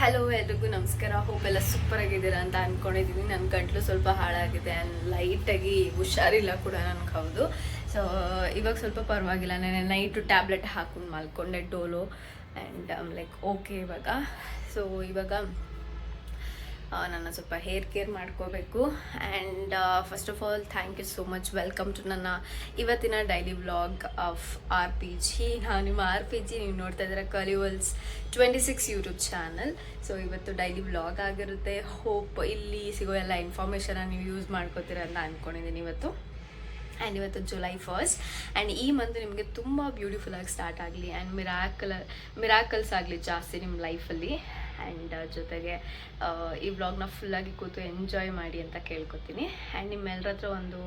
Hello ಎಲ್ರಿಗೂ ನಮಸ್ಕಾರ. Hope ಎಲ್ಲ ಸೂಪರ್ ಆಗಿದ್ದೀರಾ ಅಂತ ಅನ್ಕೊಂಡಿದ್ದೀನಿ ನನ್ನ ಗಂಟ್ಲು ಸ್ವಲ್ಪ ಹಾಳಾಗಿದೆ. ಆ್ಯಂಡ್ ಲೈಟಾಗಿ ಹುಷಾರಿಲ್ಲ ಕೂಡ ನನಗೆ ಹೌದು. ಸೊ ಇವಾಗ ಸ್ವಲ್ಪ ಪರವಾಗಿಲ್ಲ. ನಾನು ನೈಟು ಟ್ಯಾಬ್ಲೆಟ್ ಹಾಕೊಂಡು ಮಲ್ಕೊಂಡೆ, ಡೋಲೋ ಆ್ಯಂಡ್ ಲೈಕ್ ಓಕೆ ಇವಾಗ. ಸೊ ಇವಾಗ ಆ, ನನ್ನ ಸ್ವಲ್ಪ ಹೇರ್ ಕೇರ್ ಮಾಡ್ಕೋಬೇಕು. And first of all thank you so much welcome to ನನ್ನ ಇವತ್ತಿನ daily vlog of R P G ನಾನು ನಿಮ್ಮ ಆರ್ ಪಿ ಜಿ ನೀವು ನೋಡ್ತಾ ಇದ್ದೀರಾ ಕಲಿವಲ್ಸ್ twenty six YouTube channel so ಇವತ್ತು ಡೈಲಿ ವ್ಲಾಗ್ ಆಗಿರುತ್ತೆ. ಹೋಪ್ ಇಲ್ಲಿ ಸಿಗೋ ಎಲ್ಲ ಇನ್ಫಾರ್ಮೇಷನ್ನ ನೀವು ಯೂಸ್ ಮಾಡ್ಕೋತೀರ ಅಂತ ಅಂದ್ಕೊಂಡಿದ್ದೀನಿ ಇವತ್ತು. ಆ್ಯಂಡ್ ಇವತ್ತು ಜುಲೈ ಫಸ್ಟ್ ಆ್ಯಂಡ್ ಈ ಮಂತ್ ನಿಮಗೆ ತುಂಬ ಬ್ಯೂಟಿಫುಲ್ಲಾಗಿ ಸ್ಟಾರ್ಟ್ ಆಗಲಿ. ಆ್ಯಂಡ್ ಮಿರಾಕಲ್ ಮಿರಾಕಲ್ಸ್ ಆಗಲಿ ಜಾಸ್ತಿ ನಿಮ್ಮ ಲೈಫಲ್ಲಿ ಆ್ಯಂಡ್ ಜೊತೆಗೆ ಆ, ಈ ವ್ಲಾಗ್ನ ಫುಲ್ಲಾಗಿ ಕೂತು ಎಂಜಾಯ್ ಮಾಡಿ ಅಂತ ಕೇಳ್ಕೊತೀನಿ. ಆ್ಯಂಡ್ ನಿಮ್ಮೆಲ್ಲರ ಹತ್ರ ಒಂದು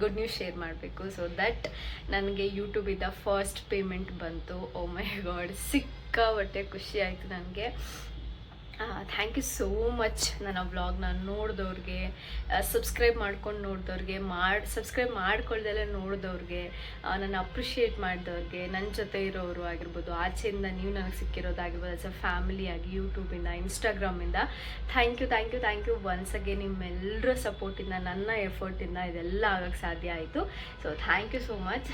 ಗುಡ್ ನ್ಯೂಸ್ ಶೇರ್ ಮಾಡಬೇಕು. ಸೊ ದಟ್ ನನಗೆ ಯೂಟ್ಯೂಬಿಂದ ಫಸ್ಟ್ ಪೇಮೆಂಟ್ ಬಂತು. ಓ ಮೈ ಗಾಡ್ ಸಿಕ್ಕಾಬಟ್ಟೆ ಖುಷಿ ಆಯಿತು ನನಗೆ. ಥ್ಯಾಂಕ್ ಯು ಸೋ ಮಚ್ ನನ್ನ ವ್ಲಾಗ್ನ ನೋಡಿದವ್ರಿಗೆ ಸಬ್ಸ್ಕ್ರೈಬ್ ಮಾಡ್ಕೊಂಡು ನೋಡಿದವ್ರಿಗೆ, ಮಾಡಿ ಸಬ್ಸ್ಕ್ರೈಬ್ ಮಾಡ್ಕೊಳ್ದೆಲ್ಲ ನೋಡಿದವ್ರಿಗೆ ನನ್ನ ಅಪ್ರಿಷಿಯೇಟ್ ಮಾಡಿದವ್ರಿಗೆ ನನ್ನ ಜೊತೆ ಇರೋರು ಆಗಿರ್ಬೋದು, ಆಚೆಯಿಂದ ನೀವು ನನಗೆ ಸಿಕ್ಕಿರೋದಾಗಿರ್ಬೋದು ಆಸ್ ಅ ಫ್ಯಾಮಿಲಿ ಆಗಿ ಯೂಟ್ಯೂಬಿಂದ ಇನ್ಸ್ಟಾಗ್ರಾಮಿಂದ thank you thank you thank you once again ನಿಮ್ಮೆಲ್ಲರ ಸಪೋರ್ಟಿಂದ ನನ್ನ ಎಫರ್ಟಿಂದ ಇದೆಲ್ಲ ಆಗೋಕ್ಕೆ ಸಾಧ್ಯ ಆಯಿತು. So thank you so much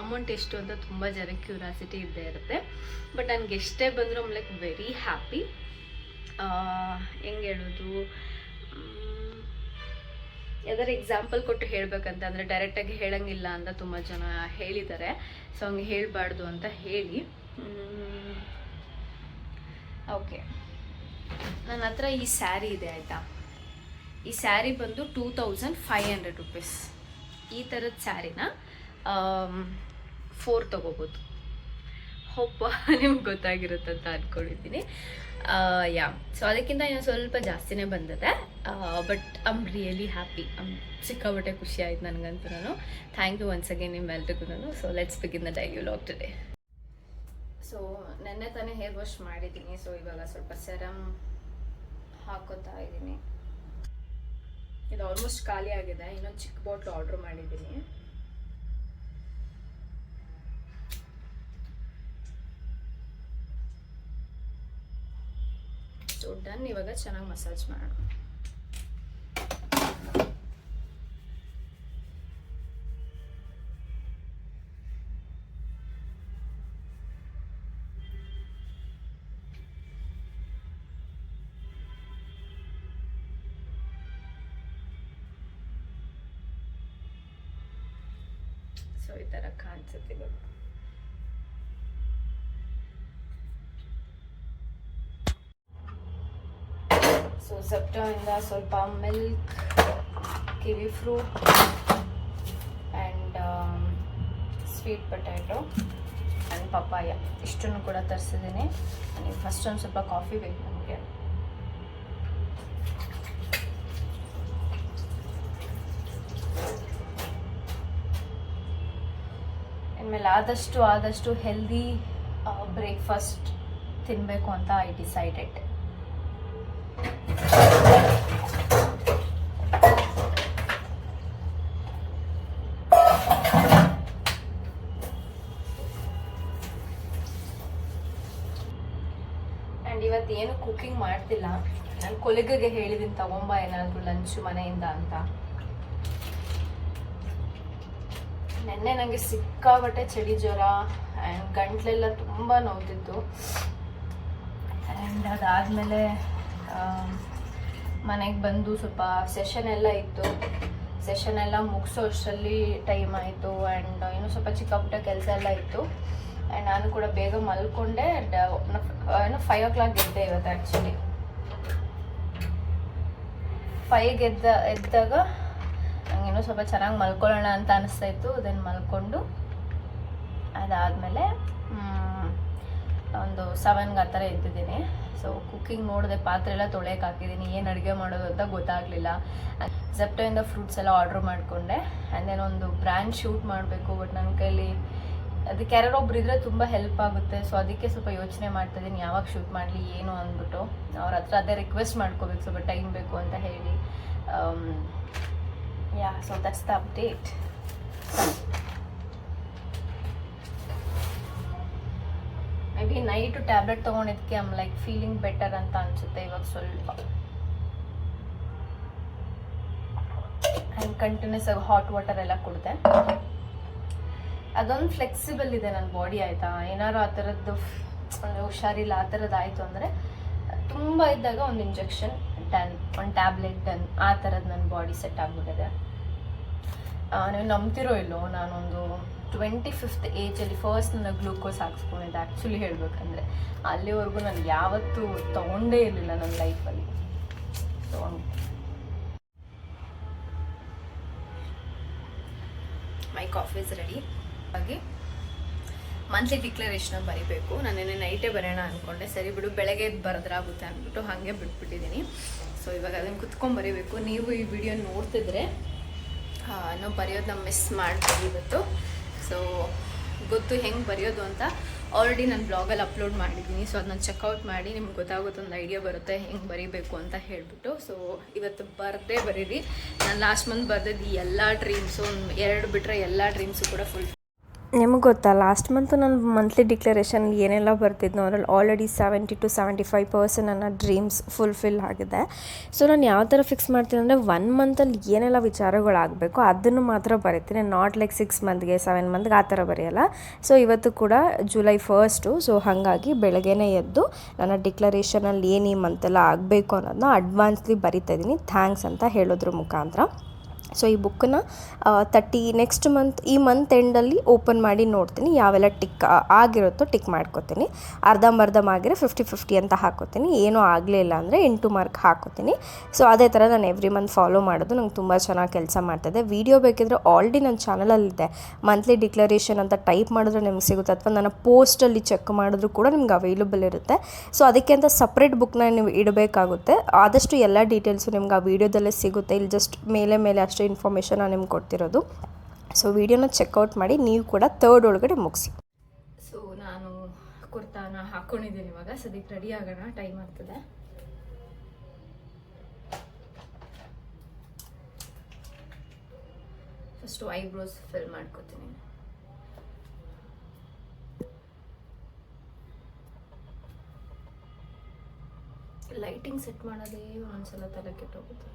amount ಎಷ್ಟು ಅಂತ ತುಂಬ ಜನಕ್ಕೆ ಕ್ಯೂರಾಸಿಟಿ ಇದ್ದೇ ಇರುತ್ತೆ. ಬಟ್ ನನಗೆ ಎಷ್ಟೇ ಬಂದರೂ ಲೈಕ್ ವೆರಿ ಹ್ಯಾಪಿ ಹೆಂಗೆ ಹೇಳೋದು? ಯಾವ್ದಾರು ಎಕ್ಸಾಂಪಲ್ ಕೊಟ್ಟು ಹೇಳಬೇಕಂತ ಅಂದರೆ ಡೈರೆಕ್ಟಾಗಿ ಹೇಳಂಗಿಲ್ಲ ಅಂತ ತುಂಬ ಜನ ಹೇಳಿದ್ದಾರೆ. ಸೊ ಹಂಗೆ ಹೇಳಬಾರ್ದು ಅಂತ ಹೇಳಿ. ಓಕೆ ನನ್ನ ಹತ್ರ ಈ ಸ್ಯಾರಿ ಇದೆ, ಆಯಿತಾ? ಈ ಸ್ಯಾರಿ ಬಂದು two thousand five hundred rupees ಈ ಥರದ ಸ್ಯಾರಿನ ಫೋರ್ ತೊಗೋಬೋದು. ಒಬ್ಬ ನಿಮ್ಗೆ ಗೊತ್ತಾಗಿರುತ್ತೆ ಅಂತ ಅಂದ್ಕೊಂಡಿದ್ದೀನಿ ಯಾ ಸೊ ಅದಕ್ಕಿಂತ ಇನ್ನು ಸ್ವಲ್ಪ ಜಾಸ್ತಿನೇ ಬಂದಿದೆ. But I'm really happy I'm ಸಿಕ್ಕಾಬಟ್ಟೆ ಖುಷಿ ಆಯ್ತು ನನಗಂತೂ ನಾನು. ಥ್ಯಾಂಕ್ ಯು ಒನ್ಸ್ ಅಗೇನ್ ನಿಮ್ಮೆಲ್ರಿಗೂ ನಾನು. So let's begin the daily vlog today so ನೆನ್ನೆ ತಾನೇ ಹೇರ್ ವಾಶ್ ಮಾಡಿದ್ದೀನಿ. ಸೊ ಇವಾಗ ಸ್ವಲ್ಪ ಸೆರಮ್ ಹಾಕೋತಾ ಇದ್ದೀನಿ. ಇದು ಆಲ್ಮೋಸ್ಟ್ ಖಾಲಿ ಆಗಿದೆ ಇನ್ನೊಂದು ಚಿಕ್ಕ ಬಾಟ್ಲು ಆರ್ಡ್ರ್ ಮಾಡಿದ್ದೀನಿ. ಸೊ ಡನ್ ಇವಾಗ ಚೆನ್ನಾಗಿ ಮಸಾಜ್ ಮಾಡೋಣ. ಸೊ ಈ ಥರ ಕಾಣಿಸುತ್ತೆ ಇವಾಗ. ಸೊ ಇಂದ ಸ್ವಲ್ಪ milk, kiwi fruit and sweet potato and papaya. ಇಷ್ಟನ್ನು ಕೂಡ ತರಿಸಿದ್ದೀನಿ. ನನಗೆ ಫಸ್ಟ್ ಒಂದು ಸ್ವಲ್ಪ ಕಾಫಿ ಬೇಕು ನನಗೆ ಇನ್ಮೇಲೆ ಆದಷ್ಟು ಆದಷ್ಟು ಹೆಲ್ದಿ ಬ್ರೇಕ್ಫಾಸ್ಟ್ ತಿನ್ನಬೇಕು ಅಂತ ಐ ಡಿಸೈಡೆಡ್ ಆ್ಯಂಡ್ ಇವತ್ತು ಏನು ಕುಕ್ಕಿಂಗ್ ಮಾಡ್ತಿಲ್ಲ. ನಾನು ಕೊಲೆಗೆ ಹೇಳಿದ್ದೀನಿ ತಗೊಂಬ ಏನಾದರೂ ಲಂಚ್ ಮನೆಯಿಂದ ಅಂತ. ನೆನ್ನೆ ನನಗೆ ಸಿಕ್ಕಾಬಟ್ಟೆ ಚಳಿ ಜ್ವರ ಆ್ಯಂಡ್ ಗಂಟ್ಲೆಲ್ಲ ತುಂಬ ನೋವ್ತಿತ್ತು. ಆ್ಯಂಡ್ ಅದಾದಮೇಲೆ ಮನೆಗೆ ಬಂದು ಸ್ವಲ್ಪ ಸೆಷನ್ ಎಲ್ಲ ಇತ್ತು. ಸೆಷನ್ ಎಲ್ಲ ಮುಗಿಸೋ ಅಷ್ಟರಲ್ಲಿ ಟೈಮ್ ಆಯಿತು. ಆ್ಯಂಡ್ ಇನ್ನೂ ಸ್ವಲ್ಪ ಚಿಕ್ಕ ಪುಟ್ಟ ಕೆಲಸ ಎಲ್ಲ ಇತ್ತು. ಆ್ಯಂಡ್ ನಾನು ಕೂಡ ಬೇಗ ಮಲ್ಕೊಂಡೆ ಏನೋ ಏನು ಫೈವ್ ಓ ಕ್ಲಾಕ್ ಎದ್ದೆ ಇವತ್ತು ಆ್ಯಕ್ಚುಲಿ ಫೈವ್ ಎದ್ದ ಎದ್ದಾಗ ನಂಗೇನೋ ಸ್ವಲ್ಪ ಚೆನ್ನಾಗಿ ಮಲ್ಕೊಳ್ಳೋಣ ಅಂತ ಅನಿಸ್ತಾ ಇತ್ತು ಅದನ್ನು ಮಲ್ಕೊಂಡು ಅದಾದಮೇಲೆ ಒಂದು ಸೆವೆನ್ಗೆ ಆ ಥರ ಎದ್ದಿದ್ದೀನಿ. ಸೊ ಕುಕ್ಕಿಂಗ್ ನೋಡಿದೆ ಪಾತ್ರೆ ಎಲ್ಲ ತೊಳೆಯಕ್ಕೆ ಹಾಕಿದ್ದೀನಿ, ಏನು ಅಡುಗೆ ಮಾಡೋದು ಅಂತ ಗೊತ್ತಾಗಲಿಲ್ಲ. ಜಪ್ಟೋಯಿಂದ ಫ್ರೂಟ್ಸ್ ಎಲ್ಲ ಆರ್ಡ್ರ್ ಮಾಡಿಕೊಂಡೆ. ಆ್ಯಂಡ್ ದೆನ್ ಒಂದು ಬ್ರ್ಯಾಂಡ್ ಶೂಟ್ ಮಾಡಬೇಕು ಬಟ್ ನನ್ನ ಕೈಲಿ ಅದಕ್ಕೆ ಯಾರೋ ಒಬ್ರು ಇದ್ರೆ ತುಂಬ ಹೆಲ್ಪ್ ಆಗುತ್ತೆ. ಸೊ ಅದಕ್ಕೆ ಸ್ವಲ್ಪ ಯೋಚನೆ ಮಾಡ್ತಾ ಇದೀನಿ ಯಾವಾಗ ಶೂಟ್ ಮಾಡಲಿ, ಏನು ಅಂದ್ಬಿಟ್ಟು. ಅವ್ರ ಹತ್ರ ಅದೇ ರಿಕ್ವೆಸ್ಟ್ ಮಾಡ್ಕೋಬೇಕು. ಸ್ವಲ್ಪ ಟೈಮ್ ಬೇಕು ಅಂತ ಹೇಳಿ. Yeah so that's the update maybe night tablet ತೊಗೊಂಡಿದ್ದಕ್ಕೆ I'm like feeling better ಅಂತ ಅನಿಸುತ್ತೆ ಇವಾಗ ಸ್ವಲ್ಪ. ಆ್ಯಂಡ್ ಕಂಟಿನ್ಯೂಸ್ ಆಗಿ ಹಾಟ್ ವಾಟರ್ ಎಲ್ಲ ಕುಡಿದೆ. ಅದೊಂದು ಫ್ಲೆಕ್ಸಿಬಲ್ ಇದೆ ನನ್ನ ಬಾಡಿ ಆಯಿತಾ? ಏನಾದ್ರು ಆ ಥರದ್ದು ಒಂದು ಹುಷಾರಿಲ್ಲ, ಆ ಥರದ್ದು ಆಯಿತು ಅಂದರೆ ತುಂಬ ಇದ್ದಾಗ ಒಂದು ಇಂಜೆಕ್ಷನ್ ಡನ್ ಒಂದು ಟ್ಯಾಬ್ಲೆಟ್ ಡನ್ ಆ ಥರದ್ದು ನನ್ನ ಬಾಡಿ ಸೆಟ್ ಆಗಿಬಿಟ್ಟಿದೆ. ನೀವು ನಂಬ್ತಿರೋ ಇಲ್ಲೋ? ನಾನೊಂದು ಟ್ವೆಂಟಿ ಫಿಫ್ತ್ ಏಜಲ್ಲಿ ಫಸ್ಟ್ ನನ್ನ ಗ್ಲೂಕೋಸ್ ಹಾಕ್ಸ್ಕೊಂಡಿದ್ದೆ ಆ್ಯಕ್ಚುಲಿ ಹೇಳಬೇಕಂದ್ರೆ. ಅಲ್ಲಿವರೆಗೂ ನಾನು ಯಾವತ್ತೂ ತೊಗೊಂಡೇ ಇರಲಿಲ್ಲ ನನ್ನ ಲೈಫಲ್ಲಿ ಮೈ ಕಾಫಿ ಇಸ್ ರೆಡಿ ಹಾಗೆ ಮಂತ್ಲಿ ಡಿಕ್ಲರೇಷನ್ ಬರಿಬೇಕು. ನಾನು ನಿನ್ನೆ ನೈಟೇ ಬರೋಣ ಅಂದ್ಕೊಂಡೆ ಸರಿ ಬಿಡು, ಬೆಳಗ್ಗೆ ಬರೆದ್ರಾಗುತ್ತೆ ಅಂದ್ಬಿಟ್ಟು ಹಾಗೆ ಬಿಟ್ಬಿಟ್ಟಿದ್ದೀನಿ ಸೊ ಇವಾಗ ಅದನ್ನು ಕುತ್ಕೊಂಡು ಬರೀಬೇಕು. ನೀವು ಈ ವಿಡಿಯೋ ನೋಡ್ತಿದ್ರೆ ನಾವು ಬರೆಯೋದನ್ನ ಮಿಸ್ ಮಾಡ್ತೀವಿ ಇವತ್ತು. ಸೊ ಗೊತ್ತು ಹೆಂಗೆ ಬರೆಯೋದು ಅಂತ ಆಲ್ರೆಡಿ ನಾನು ಬ್ಲಾಗಲ್ಲಿ ಅಪ್ಲೋಡ್ ಮಾಡಿದ್ದೀನಿ ಸೊ ಅದನ್ನ ಚೆಕ್ಔಟ್ ಮಾಡಿ ನಿಮ್ಗೆ ಗೊತ್ತಾಗುತ್ತೆ ಒಂದು ಐಡಿಯಾ ಬರುತ್ತೆ ಹೆಂಗೆ ಬರೀಬೇಕು ಅಂತ ಹೇಳಿಬಿಟ್ಟು. ಸೊ ಇವತ್ತು ಬರದೇ ಬರೀರಿ. ನಾನು ಲಾಸ್ಟ್ ಮಂತ್ ಬರೆದಿದ್ದು ಎಲ್ಲ ಡ್ರೀಮ್ಸು ಎರಡು ಬಿಟ್ಟರೆ ಎಲ್ಲ ಡ್ರೀಮ್ಸು ಕೂಡ ಫುಲ್ ನಿಮಗೆ ಗೊತ್ತಾ ಲಾಸ್ಟ್ ಮಂತು ನಾನು ಮಂತ್ಲಿ ಡಿಕ್ಲರೇಷನ್ ಏನೆಲ್ಲ ಬರ್ತಿದ್ನೋ ಅದರಲ್ಲಿ already seventy two seventy five percent ನನ್ನ ಡ್ರೀಮ್ಸ್ ಫುಲ್ಫಿಲ್ ಆಗಿದೆ. ಸೊ ನಾನು ಯಾವ ಥರ ಫಿಕ್ಸ್ ಮಾಡ್ತೀನಿ ಅಂದರೆ ಒನ್ ಮಂತಲ್ಲಿ ಏನೆಲ್ಲ ವಿಚಾರಗಳಾಗಬೇಕು, ಅದನ್ನು ಮಾತ್ರ ಬರೀತೀನಿ. ನಾಟ್ ಲೈಕ್ ಸಿಕ್ಸ್ ಮಂತ್ಗೆ ಸೆವೆನ್ ಮಂತ್ಗೆ ಆ ಥರ ಬರೆಯಲ್ಲ. ಸೊ ಇವತ್ತು ಕೂಡ ಜುಲೈ ಫಸ್ಟು ಸೊ ಹಾಗಾಗಿ ಬೆಳಗ್ಗೆನೇ ಎದ್ದು ನನ್ನ ಡಿಕ್ಲರೇಷನಲ್ಲಿ ಏನು ಈ ಮಂತೆಲ್ಲ ಆಗಬೇಕು ಅನ್ನೋದನ್ನ ಅಡ್ವಾನ್ಸ್ಲಿ ಬರಿತಾ ಇದ್ದೀನಿ. ಥ್ಯಾಂಕ್ಸ್ ಅಂತ ಹೇಳೋದ್ರ ಮುಖಾಂತರ. ಸೊ ಈ ಬುಕ್ಕನ್ನ ತರ್ಟಿ ನೆಕ್ಸ್ಟ್ ಮಂತ್ ಈ ಮಂತ್ ಎಂಡಲ್ಲಿ ಓಪನ್ ಮಾಡಿ ನೋಡ್ತೀನಿ. ಯಾವೆಲ್ಲ ಟಿಕ್ ಆಗಿರುತ್ತೋ ಟಿಕ್ ಮಾಡ್ಕೋತೀನಿ. ಅರ್ಧಂಬರ್ಧಮ್ ಆಗಿರೋ ಫಿಫ್ಟಿ ಫಿಫ್ಟಿ ಅಂತ ಹಾಕೋತೀನಿ. ಏನೂ ಆಗಲೇ ಇಲ್ಲ ಅಂದರೆ ಎಂಟು ಮಾರ್ಕ್ ಹಾಕೋತೀನಿ. ಸೊ ಅದೇ ಥರ ನಾನು ಎವ್ರಿ ಮಂತ್ ಫಾಲೋ ಮಾಡೋದು ನಂಗೆ ತುಂಬ ಚೆನ್ನಾಗಿ ಕೆಲಸ ಮಾಡ್ತಿದೆ. ವಿಡಿಯೋ ಬೇಕಿದ್ರೆ ಆಲ್ರೆಡಿ ನನ್ನ ಚಾನಲಲ್ಲಿದೆ ಮಂತ್ಲಿ ಡಿಕ್ಲರೇಷನ್ ಅಂತ ಟೈಪ್ ಮಾಡಿದ್ರೆ ನಿಮ್ಗೆ ಸಿಗುತ್ತೆ. ಅಥವಾ ನನ್ನ ಪೋಸ್ಟಲ್ಲಿ ಚೆಕ್ ಮಾಡಿದ್ರು ಕೂಡ ನಿಮ್ಗೆ ಅವೈಲಬಲ್ ಇರುತ್ತೆ. ಸೊ ಅದಕ್ಕೆ ಅಂತ ಸಪ್ರೇಟ್ ಬುಕ್ನ ನೀವು ಇಡಬೇಕಾಗುತ್ತೆ. ಆದಷ್ಟು ಎಲ್ಲ ಡೀಟೇಲ್ಸು ನಿಮ್ಗೆ ಆ ವಿಡಿಯೋದಲ್ಲೇ ಸಿಗುತ್ತೆ. ಇಲ್ಲಿ ಜಸ್ಟ್ ಮೇಲೆ ಮೇಲೆ ಅಷ್ಟು ಇನ್ಫಾರ್ಮೇಷನ್ ನಾನು ನಿಮ್ಗೆ ಕೊಡ್ತಿರೋದು. ಸೊ ವಿಡಿಯೋನ ಚೆಕ್ಔಟ್ ಮಾಡಿ, ನೀವು ಕೂಡ ತರ್ಡ್ ಒಳಗಡೆ ಮುಗಿಸಿ. ಸೊ ನಾನು ಕುರ್ತಾನ ಹಾಕ್ಕೊಂಡಿದ್ದೀನಿ ಇವಾಗ. ಸದ್ಯಕ್ಕೆ ರೆಡಿ ಆಗೋಣ ಟೈಮ್ ಆಗ್ತದೆ. ಫಸ್ಟು ಐಬ್ರೋಸ್ ಫಿಲ್ ಮಾಡ್ಕೋತೀನಿ. ಲೈಟಿಂಗ್ ಸೆಟ್ ಮಾಡೋದೇ ಒಂದ್ಸಲ ತಲೆ ಕೆಟ್ಟೋಗುತ್ತೆ.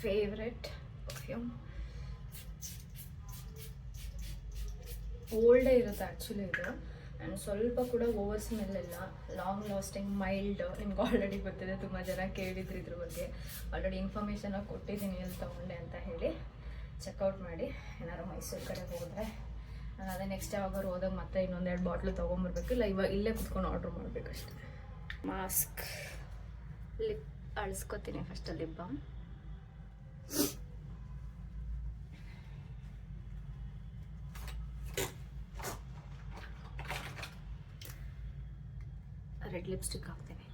ಫೇವ್ರೆಟ್ ಪರ್ಫ್ಯೂಮ್ ಓಲ್ಡೇ ಇರುತ್ತೆ ಆ್ಯಕ್ಚುಲಿ ಇದು. ಆ್ಯಂಡ್ ಸ್ವಲ್ಪ ಕೂಡ ಓವರ್ ಸ್ಮೆಲ್ ಇಲ್ಲ. ಲಾಂಗ್ ಲಾಸ್ಟಿಂಗ್ ಮೈಲ್ಡ್ ನಿಮ್ಗೆ ಆಲ್ರೆಡಿ ಗೊತ್ತಿದೆ, ತುಂಬ ಜನ ಕೇಳಿದ್ರು ಇದ್ರ ಬಗ್ಗೆ. ಆಲ್ರೆಡಿ ಇನ್ಫಾರ್ಮೇಷನ್ ಕೊಟ್ಟಿದ್ದೀನಿ, ಎಲ್ಲಿ ತೊಗೊಂಡೆ ಅಂತ ಹೇಳಿ. ಚೆಕ್ಔಟ್ ಮಾಡಿ. ಏನಾದ್ರು ಮೈಸೂರು ಕಡೆ ಹೋದರೆ. ನಾನು ಅದೇ ನೆಕ್ಸ್ಟ್ ಯಾವಾಗಾದ್ರು ಹೋದಾಗ ಮತ್ತೆ ಇನ್ನೊಂದೆರಡು ಬಾಟ್ಲು ತೊಗೊಂಬರ್ಬೇಕು. ಇಲ್ಲ, ಇವಾಗ ಇಲ್ಲೇ ಕುತ್ಕೊಂಡು ಆರ್ಡ್ರ್ ಮಾಡಬೇಕಷ್ಟೆ. ಮಾಸ್ಕ್ ಲಿಪ್ ಅಳಿಸ್ಕೊತೀನಿ ಫಸ್ಟಲ್ಲಿ ಬಾಮ್ ರೆಡ್ ಲಿಪ್ಸ್ಟಿಕ್ ಹಾಕ್ತೀನಿ.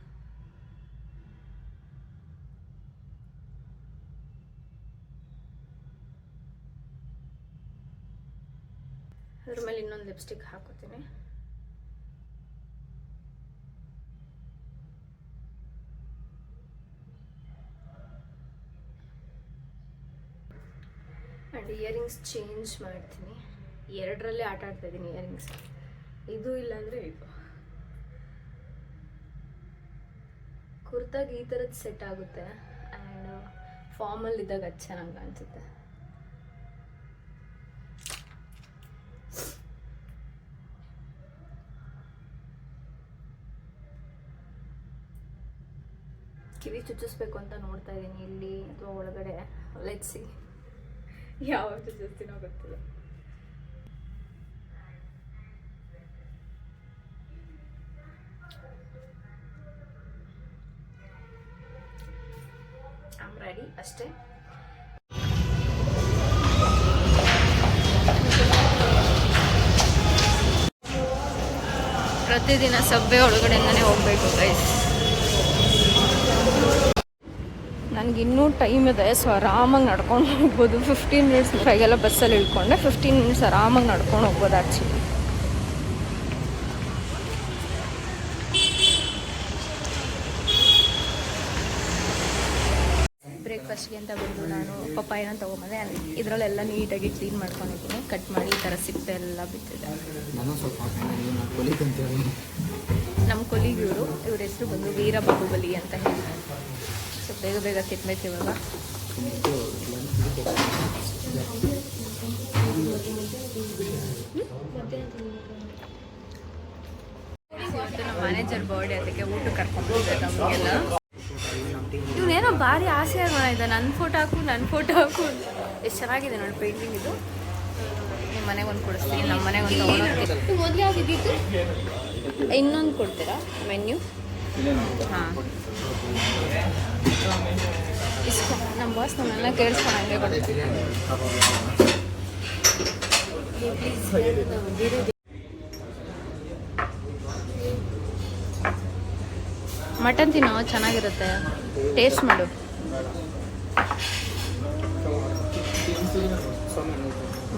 ಅದ್ರ ಮೇಲೆ ಇನ್ನೊಂದು ಲಿಪ್ಸ್ಟಿಕ್ ಹಾಕೋತೀನಿ ಆ್ಯಂಡ್ ಇಯರಿಂಗ್ಸ್ ಚೇಂಜ್ ಮಾಡ್ತೀನಿ. ಎರಡರಲ್ಲೇ ಆಟ ಆಡ್ತಾ ಇದ್ದೀನಿ ಇಯರಿಂಗ್ಸ್ ಇದು ಇಲ್ಲಾಂದರೆ ಇದು. ಕುರ್ತಾಗ ಈ ಥರದ್ದು ಸೆಟ್ ಆಗುತ್ತೆ. ಆ್ಯಂಡ್ ಫಾರ್ಮಲ್ ಇದ್ದಾಗ ಅದು ಚೆನ್ನಾಗಿ ಕಾಣಿಸುತ್ತೆ. ಕಿವಿ ಚುಚ್ಚಿಸ್ಬೇಕು ಅಂತ ನೋಡ್ತಾ ಇದ್ದೀನಿ ಇಲ್ಲಿ, ಅಥವಾ ಒಳಗಡೆ. ಲೆಟ್ಸಿ ಯಾವ ಜಾಸ್ತಿನೋ ಗೊತ್ತಿಲ್ಲ ರೆಡಿ ಅಷ್ಟೇ ಪ್ರತಿದಿನ ಸಬ್ಬೆ ಒಳಗಡೆಯಿಂದನೇ ಹೋಗ್ಬೇಕು ಗೈಸ್ ನನಗಿನ್ನೂ ಟೈಮ್ ಇದೆ ಸೊ ಆರಾಮಾಗಿ ನಡ್ಕೊಂಡು ಹೋಗ್ಬೋದು. ಫಿಫ್ಟೀನ್ ಮಿನಿಟ್ಸ್ ಫೈಗೆಲ್ಲ ಬಸ್ಸಲ್ಲಿ ಇಳ್ಕೊಂಡೆ. ಫಿಫ್ಟೀನ್ ಮಿನಿಟ್ಸ್ ಆರಾಮಾಗಿ ನಡ್ಕೊಂಡು ಹೋಗ್ಬೋದು ಆ್ಯಕ್ಚುಲಿ ಬ್ರೇಕ್ಫಾಸ್ಟ್ ಬ್ರೇಕ್ಫಾಸ್ಟ್ಗೆ ಅಂತ ಬಂದು ನಾನು ಪಪ್ಪಾಯನ ತೊಗೊಂಬಂದೆ. ಇದರಲ್ಲೆಲ್ಲ ನೀಟಾಗಿ ಕ್ಲೀನ್ ಮಾಡ್ಕೊಂಡಿದ್ದೀನಿ. ಕಟ್ ಮಾಡಿ ಈ ಥರ ಸಿಪ್ಪೆ ಎಲ್ಲ ಬಿಟ್ಟಿದೆ. ನಮ್ಮ ಕೊಲಿಗ್ ಇವರು. ಹೆಸರು ಬಂದು ವೀರ ಬಾಹುಬಲಿ ಅಂತ ಹೇಳಿ ಸೊ ಬೇಗ ಬೇಗ ತಿನ್ಬೇಕು ಇವಾಗ. ನಮ್ಮ ಮ್ಯಾನೇಜರ್ ಬರ್ಡೇ ಅದಕ್ಕೆ ಊಟ ಕರ್ಕೊಂಡ್ಬಂದಿದ್ದೆ ನಮಗೆಲ್ಲ ಇವನೇನೋ ಭಾರಿ ಆಸೆ ಮಾಡಿದ್ದ ನನ್ನ ಫೋಟೋ ಹಾಕು ನನ್ನ ಫೋಟೋ ಹಾಕು. ಎಷ್ಟು ಚೆನ್ನಾಗಿದೆ ನೋಡಿ ಪೇಂಟಿಂಗ್ ಇದು. ನಿಮ್ಮ ಮನೆಗೆ ಒಂದು ಕೊಡಿಸ್ತೀನಿ ನಮ್ಮ ಮನೆಗೆ ಒಂದು ಇನ್ನೊಂದು ಕೊಡ್ತೀರಾ ಮೆನ್ಯೂ ಹಾಂ. ಇಷ್ಟ ನಮ್ಮ ಬಾಸ್ ನನ್ನೆಲ್ಲ ಕೇಳಿಸ್ಕೊಂಡಂಗೆ ಮಟನ್ ತಿನ್ನೋ ಚೆನ್ನಾಗಿರುತ್ತೆ. ಟೇಸ್ಟ್ ಮಾಡು.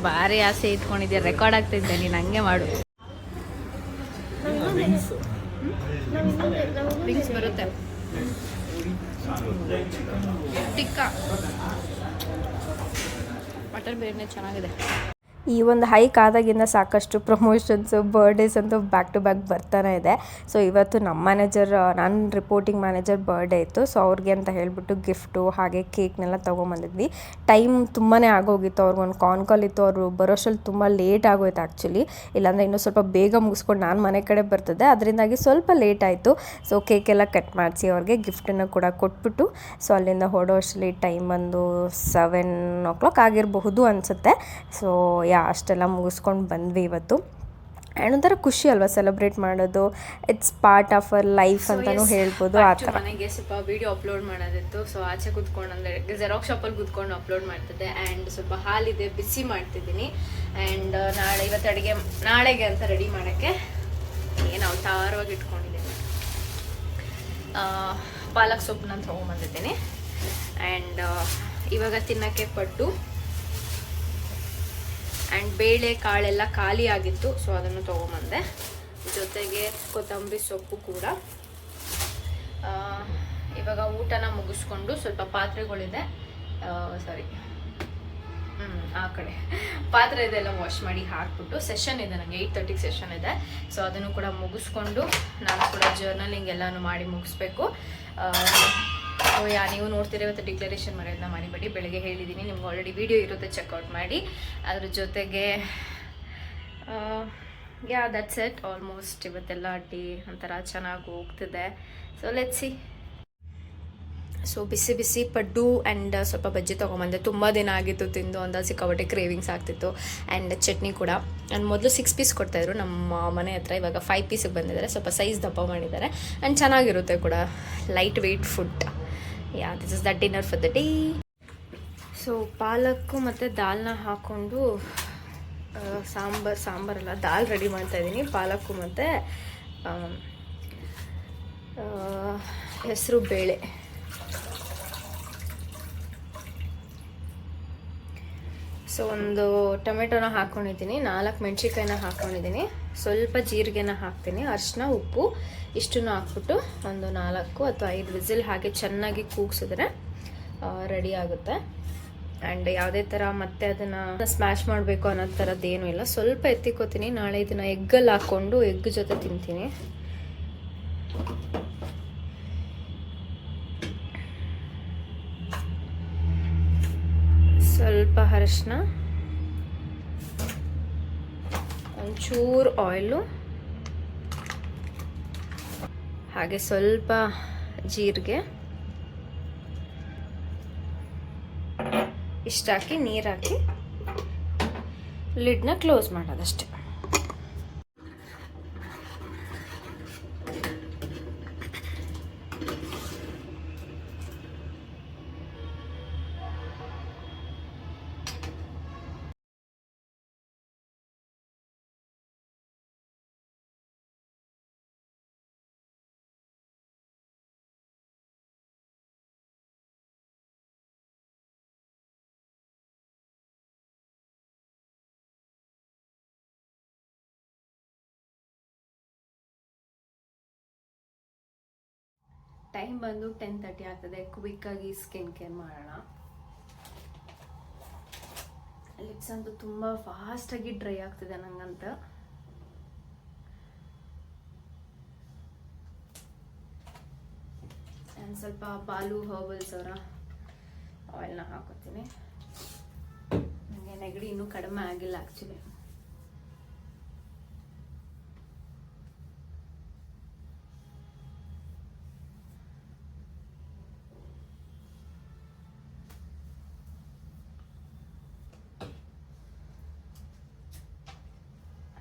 ಭಾರಿ ಆಸೆ ಇಟ್ಕೊಂಡಿದ್ದೆ ರೆಕಾರ್ಡ್ ಆಗ್ತಿದ್ದೆ, ನೀನು ಹಂಗೆ ಮಾಡು. ವಿಂಗ್ಸ್ ಬರುತ್ತೆ. ಟಿಕ್ಕ. ಮಟನ್ ಬಿರಿಯಾನಿ ಚೆನ್ನಾಗಿದೆ. ಈ ಒಂದು ಹೈಕ್ ಆದಾಗಿಂದ ಸಾಕಷ್ಟು ಪ್ರಮೋಷನ್ಸು ಬರ್ಡೇಸ್ ಅಂತೂ ಬ್ಯಾಕ್ ಟು ಬ್ಯಾಕ್ ಬರ್ತಾನೆ ಇದೆ. ಸೊ ಇವತ್ತು ನಮ್ಮ ಮ್ಯಾನೇಜರ್ ನನ್ನ ರಿಪೋರ್ಟಿಂಗ್ ಮ್ಯಾನೇಜರ್ ಬರ್ಡೇ ಇತ್ತು. ಸೊ ಅವ್ರಿಗೆ ಅಂತ ಹೇಳಿಬಿಟ್ಟು ಗಿಫ್ಟು ಹಾಗೆ ಕೇಕ್ನೆಲ್ಲ ತೊಗೊಂಬಂದಿದ್ವಿ. ಟೈಮ್ ತುಂಬಾ ಆಗೋಗಿತ್ತು ಅವ್ರಿಗೊಂದು ಕಾನ್ ಕಾಲ್ ಇತ್ತು. ಅವರು ಬರೋಷ್ಟರಲ್ಲಿ ತುಂಬ ಲೇಟ್ ಆಗೋಯ್ತು ಆ್ಯಕ್ಚುಲಿ ಇಲ್ಲಾಂದರೆ ಇನ್ನೂ ಸ್ವಲ್ಪ ಬೇಗ ಮುಗಿಸ್ಕೊಂಡು ನಾನು ಮನೆ ಕಡೆ ಬರ್ತದೆ ಅದರಿಂದಾಗಿ ಸ್ವಲ್ಪ ಲೇಟ್ ಆಯಿತು. ಸೊ ಕೇಕೆಲ್ಲ ಕಟ್ ಮಾಡಿಸಿ ಅವ್ರಿಗೆ ಗಿಫ್ಟನ್ನು ಕೂಡ ಕೊಟ್ಬಿಟ್ಟು ಸೊ ಅಲ್ಲಿಂದ ಹೊಡೋ ಅಷ್ಟರಲ್ಲಿ ಟೈಮ್ ಬಂದು ಸೆವೆನ್ ಓ ಕ್ಲಾಕ್ ಆಗಿರಬಹುದು ಅನಿಸುತ್ತೆ. ಸೊ ಯಾ ಅಷ್ಟೆಲ್ಲ ಮುಗಿಸ್ಕೊಂಡು ಬಂದ್ವಿ ಇವತ್ತು. ಆ್ಯಂಡ್ ಒಂಥರ ಖುಷಿ ಅಲ್ವಾ ಸೆಲೆಬ್ರೇಟ್ ಮಾಡೋದು? It's part of our life ಅಂತಲೂ ಹೇಳ್ಬೋದು ಆ ಥರ. ಮನೆಗೆ ಸ್ವಲ್ಪ ವಿಡಿಯೋ ಅಪ್ಲೋಡ್ ಮಾಡೋದಿತ್ತು. ಸೊ ಆಚೆ ಕೂತ್ಕೊಂಡು ಅಂದರೆ ಜೆರಾಕ್ ಶಾಪಲ್ಲಿ ಕೂತ್ಕೊಂಡು ಅಪ್ಲೋಡ್ ಮಾಡ್ತಿದ್ದೆ. ಆ್ಯಂಡ್ ಸ್ವಲ್ಪ ಹಾಲಿದೆ ಬಿಸಿ ಮಾಡ್ತಿದ್ದೀನಿ. ಆ್ಯಂಡ್ ನಾಳೆ ಇವತ್ತು ಅಡುಗೆ ನಾಳೆಗೆ ಅಂತ ರೆಡಿ ಮಾಡೋಕ್ಕೆ ಏನು ತಾರವಾಗಿ ಇಟ್ಕೊಂಡಿದ್ದೀನಿ. ಆ, ಪಾಲಕ್ ನಾನು ತೊಗೊಂಬಂದಿದ್ದೀನಿ ಆ್ಯಂಡ್ ಇವಾಗ ತಿನ್ನೋಕ್ಕೆ ಪಟ್ಟು ಆ್ಯಂಡ್ ಬೇಳೆ ಕಾಳೆಲ್ಲ ಖಾಲಿ ಆಗಿತ್ತು ಸೊ ಅದನ್ನು ತೊಗೊಂಬಂದೆ. ಜೊತೆಗೆ ಕೊತ್ತಂಬರಿ ಸೊಪ್ಪು ಕೂಡ. ಇವಾಗ ಊಟನ ಮುಗಿಸ್ಕೊಂಡು ಸ್ವಲ್ಪ ಪಾತ್ರೆಗಳಿದೆ. ಸಾರಿ ಹ್ಞೂ ಆ ಕಡೆ. ಪಾತ್ರೆ ಇದೆಲ್ಲ ವಾಶ್ ಮಾಡಿ ಹಾಕ್ಬಿಟ್ಟು ಸೆಷನ್ ಇದೆ ನನಗೆ ಏಯ್ಟ್ ತರ್ಟಿಗೆ ಸೆಷನ್ ಇದೆ. ಸೊ ಅದನ್ನು ಕೂಡ ಮುಗಿಸ್ಕೊಂಡು ನಾನು ಕೂಡ ಜರ್ನಲಿಂಗ್ ಎಲ್ಲನೂ ಮಾಡಿ ಮುಗಿಸ್ಬೇಕು. ಸೊ ಯಾ ನೀವು ನೋಡ್ತೀರ ಇವತ್ತು ಡಿಕ್ಲರೇಷನ್ ಮರೆಯೋದನ್ನ ಮರಿಬೇಡಿ. ಬೆಳಗ್ಗೆ ಹೇಳಿದ್ದೀನಿ ನಿಮ್ಗೆ ಆಲ್ರೆಡಿ ವಿಡಿಯೋ ಇರುತ್ತೆ ಚೆಕ್ಔಟ್ ಮಾಡಿ. ಅದ್ರ ಜೊತೆಗೆ ಯಾ ದಟ್ಸ್ ಎಟ್ ಆಲ್ಮೋಸ್ಟ್ ಇವತ್ತೆಲ್ಲ ಅಡ್ಡಿ, ಒಂಥರ ಚೆನ್ನಾಗಿ ಹೋಗ್ತಿದೆ. ಸೊ ಲೆಟ್ ಸಿ ಸೊ ಬಿಸಿ ಬಿಸಿ ಪಡ್ಡು ಆ್ಯಂಡ್ ಸ್ವಲ್ಪ ಬಜ್ಜಿ ತೊಗೊಂಬಂದೆ. ತುಂಬ ದಿನ ಆಗಿತ್ತು ತಿಂದು ಅಂತ ಸಿಕ್ಕಾಪಟ್ಟೆ ಕ್ರೇವಿಂಗ್ಸ್ ಆಗ್ತಿತ್ತು. ಆ್ಯಂಡ್ ಚಟ್ನಿ ಕೂಡ. ಆ್ಯಂಡ್ ಮೊದಲು ಸಿಕ್ಸ್ ಪೀಸ್ ಕೊಡ್ತಾಯಿದ್ರು ನಮ್ಮ ಮನೆ ಹತ್ರ. ಇವಾಗ ಫೈವ್ ಪೀಸಿಗೆ ಬಂದಿದ್ದಾರೆ. ಸ್ವಲ್ಪ ಸೈಜ್ ದಪ್ಪ ಮಾಡಿದ್ದಾರೆ. ಆ್ಯಂಡ್ ಚೆನ್ನಾಗಿರುತ್ತೆ ಕೂಡ. Light weight food yeah this is the dinner for the day so ಪಾಲಕ್ಕು ಮತ್ತು ದಾಲ್ನ ಹಾಕ್ಕೊಂಡು ಸಾಂಬಾರ್ ಸಾಂಬಾರಲ್ಲ ದಾಲ್ ರೆಡಿ ಮಾಡ್ತಾ ಇದ್ದೀನಿ. ಪಾಲಕ್ಕು ಮತ್ತು ಹೆಸರು ಬೇಳೆ. ಸೊ ಒಂದು ಟೊಮೆಟೊನ ಹಾಕ್ಕೊಂಡಿದ್ದೀನಿ ನಾಲ್ಕು ಮೆಣಸಿನ್ಕಾಯಿನ ಹಾಕ್ಕೊಂಡಿದ್ದೀನಿ ಸ್ವಲ್ಪ ಜೀರಿಗೆನ ಹಾಕ್ತೀನಿ ಅರಿಶಿನ ಉಪ್ಪು ಇಷ್ಟನ್ನು ಹಾಕ್ಬಿಟ್ಟು ಒಂದು ನಾಲ್ಕು ಅಥವಾ ಐದು ವಿಸಿಲ್ ಹಾಗೆ ಚೆನ್ನಾಗಿ ಕೂಗ್ಸಿದ್ರೆ ರೆಡಿ ಆಗುತ್ತೆ. ಆ್ಯಂಡ್ ಯಾವುದೇ ಥರ ಮತ್ತೆ ಅದನ್ನು ಸ್ಮ್ಯಾಶ್ ಮಾಡಬೇಕು ಅನ್ನೋ ಥರದ್ದೇನು ಇಲ್ಲ. ಸ್ವಲ್ಪ ಎತ್ತಿಕೋತೀನಿ. ನಾಳೆ ಇದನ್ನು ಎಗ್ಗಲ್ಲಿ ಹಾಕ್ಕೊಂಡು ಎಗ್ ಜೊತೆ ತಿಂತೀನಿ. ಸ್ವಲ್ಪ ಅರಶಿನ ಒಂಚೂರು ಆಯಿಲು ಹಾಗೆ ಸ್ವಲ್ಪ ಜೀರಿಗೆ ಇಷ್ಟಾಕಿ ನೀರಾಕಿ ಲಿಡ್ನ ಕ್ಲೋಸ್ ಮಾಡೋದಷ್ಟೆ. ಟೈಮ್ ಬಂದು ಟೆನ್ ತರ್ಟಿ ಆಗ್ತದೆ, ಕ್ವಿಕ್ಕಾಗಿ ಸ್ಕಿನ್ ಕೇರ್ ಮಾಡೋಣ. ಲಿಪ್ಸ್ ಅಂತೂ ತುಂಬ ಫಾಸ್ಟಾಗಿ ಡ್ರೈ ಆಗ್ತಿದೆ ನಂಗಂತ. ನಾನು ಸ್ವಲ್ಪ ಬಾಲು ಹರ್ಬಲ್ಸ್ ಅವರ ಆಯಿಲ್ನ ಹಾಕೋತೀನಿ. ನನಗೆ ನೆಗಡಿ ಇನ್ನೂ ಕಡಿಮೆ ಆಗಿಲ್ಲ ಆ್ಯಕ್ಚುಲಿ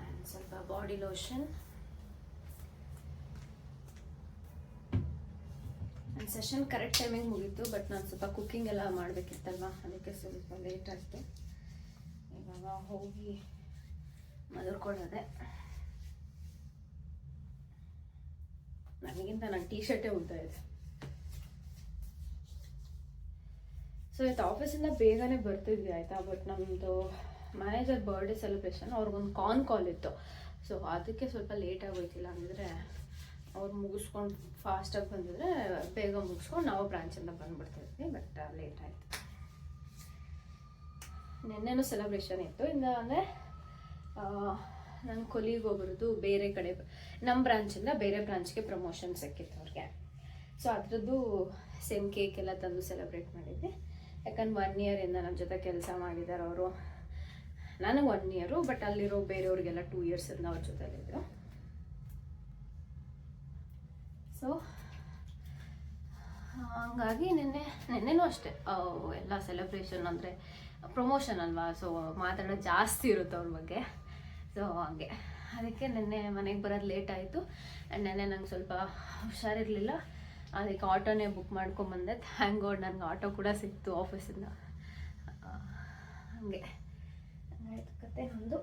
ಆ್ಯಂಡ್ ಸ್ವಲ್ಪ ಬಾಡಿ ಲೋಷನ್ ನನ್ನ ಸೆಷನ್ ಕರೆಕ್ಟ್ ಟೈಮಿಗೆ ಮುಗೀತು ಬಟ್ ನಾನು ಸ್ವಲ್ಪ ಕುಕ್ಕಿಂಗ್ ಎಲ್ಲ ಮಾಡಬೇಕಿತ್ತಲ್ವಾ? ಅದಕ್ಕೆ ಸ್ವಲ್ಪ ಲೇಟ್ ಆಯಿತು. ಇವಾಗ ಹೋಗಿ ಮದರ್ಕೊಳ್ಳೋದೆ ನನಗಿಂತ ನನ್ನ ಟೀ ಶರ್ಟೇ ಉಳ್ತಾ ಇದೆ. ಸೊ ಇವತ್ತು ಆಫೀಸಿಂದ ಬೇಗನೆ ಬರ್ತಿದ್ವಿ ಆಯಿತಾ? ಬಟ್ ನಮ್ಮದು ಮ್ಯಾನೇಜರ್ ಬರ್ಡೇ ಸೆಲೆಬ್ರೇಷನ್ ಅವ್ರಿಗೊಂದು ಕಾನ್ ಕಾಲ್ ಇತ್ತು. ಸೊ ಅದಕ್ಕೆ ಸ್ವಲ್ಪ ಲೇಟ್ ಆಗೋಯ್ತಿಲ್ಲ ಅಂದರೆ ಅವ್ರು ಮುಗಿಸ್ಕೊಂಡು ಫಾಸ್ಟಾಗಿ ಬಂದಿದ್ರೆ ಬೇಗ ಮುಗಿಸ್ಕೊಂಡು ನಾವು ಬ್ರಾಂಚಿಂದ ಬಂದ್ಬಿಡ್ತಿದ್ವಿ ಬಟ್ ಲೇಟ್ ಆಯಿತು. ನಿನ್ನೆನೂ ಸೆಲೆಬ್ರೇಷನ್ ಇತ್ತು. ಇಂದ ಅಂದರೆ ನನ್ನ ಕೊಲೀಗ್ ಒಬ್ಬರದು ಬೇರೆ ಕಡೆ ನಮ್ಮ ಬ್ರಾಂಚಿಂದ ಬೇರೆ ಬ್ರಾಂಚ್ಗೆ ಪ್ರಮೋಷನ್ ಸಿಕ್ಕಿತ್ತು ಅವ್ರಿಗೆ. ಸೊ ಅದರದ್ದು ಸೇಮ್ ಕೇಕ್ ಎಲ್ಲ ತಂದು ಸೆಲೆಬ್ರೇಟ್ ಮಾಡಿದ್ವಿ. ಯಾಕಂದ್ರೆ ಒನ್ ಇಯರಿಂದ ನಮ್ಮ ಜೊತೆ ಕೆಲಸ ಮಾಡಿದ್ದಾರೆ ಅವರು. ನನಗೆ ಒನ್ ಇಯರು ಬಟ್ ಅಲ್ಲಿರೋ ಬೇರೆಯವ್ರಿಗೆಲ್ಲ ಟೂ ಇಯರ್ಸಿಂದ ಅವ್ರ ಜೊತೆಲಿದ್ರು ಸೊ ಹಂಗಾಗಿ ನಿನ್ನೆ, ನಿನ್ನೆನೂ ಅಷ್ಟೇ ಎಲ್ಲ ಸೆಲೆಬ್ರೇಷನ್ ಅಂದರೆ ಪ್ರಮೋಷನ್ ಅಲ್ವಾ? ಸೊ ಮಾತಾಡೋದು ಜಾಸ್ತಿ ಇರುತ್ತೆ ಅವ್ರ ಬಗ್ಗೆ. ಸೊ ಹಾಗೆ. ಅದಕ್ಕೆ ನಿನ್ನೆ ಮನೆಗೆ ಬರೋದು ಲೇಟ್ ಆಯಿತು. ಆ್ಯಂಡ್ ನೆನ್ನೆ ನಂಗೆ ಸ್ವಲ್ಪ ಹುಷಾರಿರಲಿಲ್ಲ. ಅದಕ್ಕೆ ಆಟೋನೇ ಬುಕ್ ಮಾಡ್ಕೊಂಬಂದೆ ಥ್ಯಾಂಕ್ ಗಾಡ್ ನನಗೆ ಆಟೋ ಕೂಡ ಸಿಕ್ತು ಆಫೀಸಿಂದ ಹಂಗೆ. ಹಂಗಾಯ್ತು ಕತೆ ನಮ್ಮದು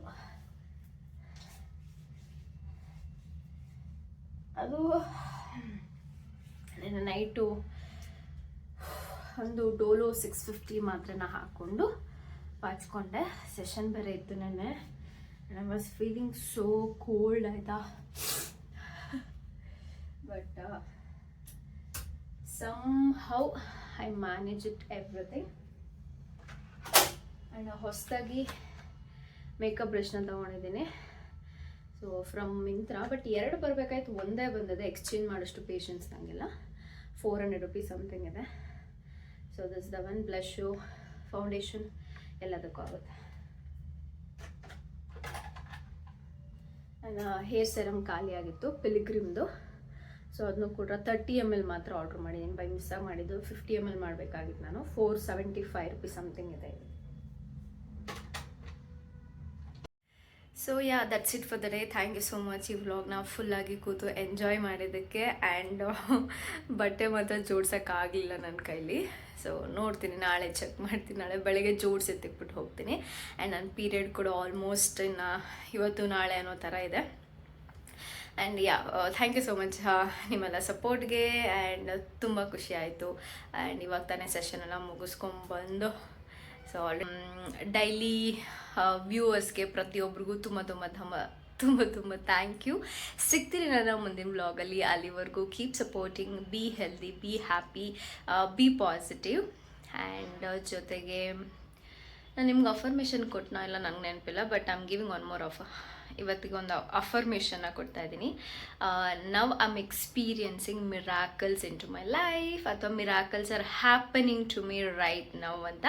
ಅದು ನಿನ್ನೆ ನೈಟು ಒಂದು ಡೋಲೋ ಸಿಕ್ಸ್ ಫಿಫ್ಟಿ ಮಾತ್ರನ ಹಾಕ್ಕೊಂಡು ಬಾಚ್ಕೊಂಡೆ. ಸೆಷನ್ ಬೇರೆ ಇತ್ತು ನೆನ್ನೆ. I was feeling so cold ಆಯಿತಾ. But somehow I manage it everything and ಹೊಸದಾಗಿ ಮೇಕಪ್ ಬ್ರಷ್ನ ತೊಗೊಂಡಿದ್ದೀನಿ. ಸೊ ಫ್ರಮ್ ಮಿಂತ್ರ ಬಟ್ ಎರಡು ಬರಬೇಕಾಯ್ತು. ಒಂದೇ ಬಂದಿದೆ. ಎಕ್ಸ್ಚೇಂಜ್ ಮಾಡೋಷ್ಟು ಪೇಷನ್ಸ್ ನನಗೆಲ್ಲ ಫೋರ್ ಹಂಡ್ರೆಡ್ ರುಪೀಸ್ ಸಮಥಿಂಗ್ ಇದೆ. So this the one blush foundation ಎಲ್ಲದಕ್ಕೂ ಆಗುತ್ತೆ. ನನ್ನ ಹೇರ್ ಸೆರಮ್ ಖಾಲಿ ಆಗಿತ್ತು. ಪಿಲಿಗ್ರಿಮ್ದು ಸೊ ಅದನ್ನು ಕೂಡ ತರ್ಟಿ ಎಂ ಎಲ್ ಮಾತ್ರ ಆರ್ಡ್ರ್ ಮಾಡಿದ್ದೀನಿ. ಬೈ ಮಿಸ್ಸಾಗಿ ಮಾಡಿದ್ದು ಫಿಫ್ಟಿ ಎಂ ಎಲ್ ಮಾಡಬೇಕಾಗಿತ್ತು ನಾನು. Four seventy five rupees something ಇದೆ. So yeah that's it for the day thank you so much ಈ ವ್ಲಾಗ್ನ ಫುಲ್ಲಾಗಿ ಕೂತು ಎಂಜಾಯ್ ಮಾಡಿದ್ದಕ್ಕೆ ಆ್ಯಂಡ್ ಬಟ್ಟೆ ಮಾತ್ರ ಜೋಡ್ಸೋಕ್ಕಾಗಲಿಲ್ಲ ನನ್ನ ಕೈಲಿ. ಸೊ ನೋಡ್ತೀನಿ, ನಾಳೆ ಚೆಕ್ ಮಾಡ್ತೀನಿ. ನಾಳೆ ಬೆಳಗ್ಗೆ ಜೋಡಿಸಿ ತೆಗ್ಬಿಟ್ಟು ಹೋಗ್ತೀನಿ. ಆ್ಯಂಡ್ ನನ್ನ ಪೀರಿಯಡ್ ಕೂಡ ಆಲ್ಮೋಸ್ಟ್ ಇನ್ನು ಇವತ್ತು, ನಾಳೆ ಅನ್ನೋ ಥರ ಇದೆ. And yeah thank you so much ನಿಮ್ಮೆಲ್ಲ ಸಪೋರ್ಟ್ಗೆ ಆ್ಯಂಡ್ ತುಂಬ ಖುಷಿ ಆಯಿತು. ಆ್ಯಂಡ್ ಇವಾಗ ತಾನೇ ಸೆಷನ್ ಎಲ್ಲ ಮುಗಿಸ್ಕೊಂಬಂದು ಸೊ ಡೈಲಿ ವ್ಯೂವರ್ಸ್ಗೆ ಪ್ರತಿಯೊಬ್ಬರಿಗೂ ತುಂಬ ತುಂಬ ತುಂಬ ತುಂಬ ತುಂಬ ಥ್ಯಾಂಕ್ ಯು ಸಿಗ್ತೀರಿ ನನ್ನ ಮುಂದಿನ ವ್ಲಾಗಲ್ಲಿ ಅಲ್ಲಿವರೆಗೂ keep supporting be healthy be happy be positive and ಜೊತೆಗೆ, ನಾನು ನಿಮ್ಗೆ ಅಫರ್ಮೇಷನ್ ಕೊಟ್ಟನೋ ಇಲ್ಲ ನಂಗೆ ನೆನಪಿಲ್ಲ but I'm giving one more of ಇವತ್ತಿಗೆ ಒಂದು ಅಫರ್ಮೇಷನ್ನ ಕೊಡ್ತಾ ಇದ್ದೀನಿ. Now I'm experiencing miracles in to my life ಅಥವಾ miracles are happening to me right now ಅಂತ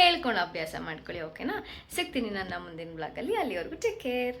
ಹೇಳ್ಕೊಂಡು ಅಭ್ಯಾಸ ಮಾಡ್ಕೊಳ್ಳಿ ಓಕೆನಾ ಸಿಗ್ತೀನಿ ನನ್ನ ಮುಂದಿನ ಬ್ಲಾಗಲ್ಲಿ ಅಲ್ಲಿವರೆಗೂ ಟೇಕ್ ಕೇರ್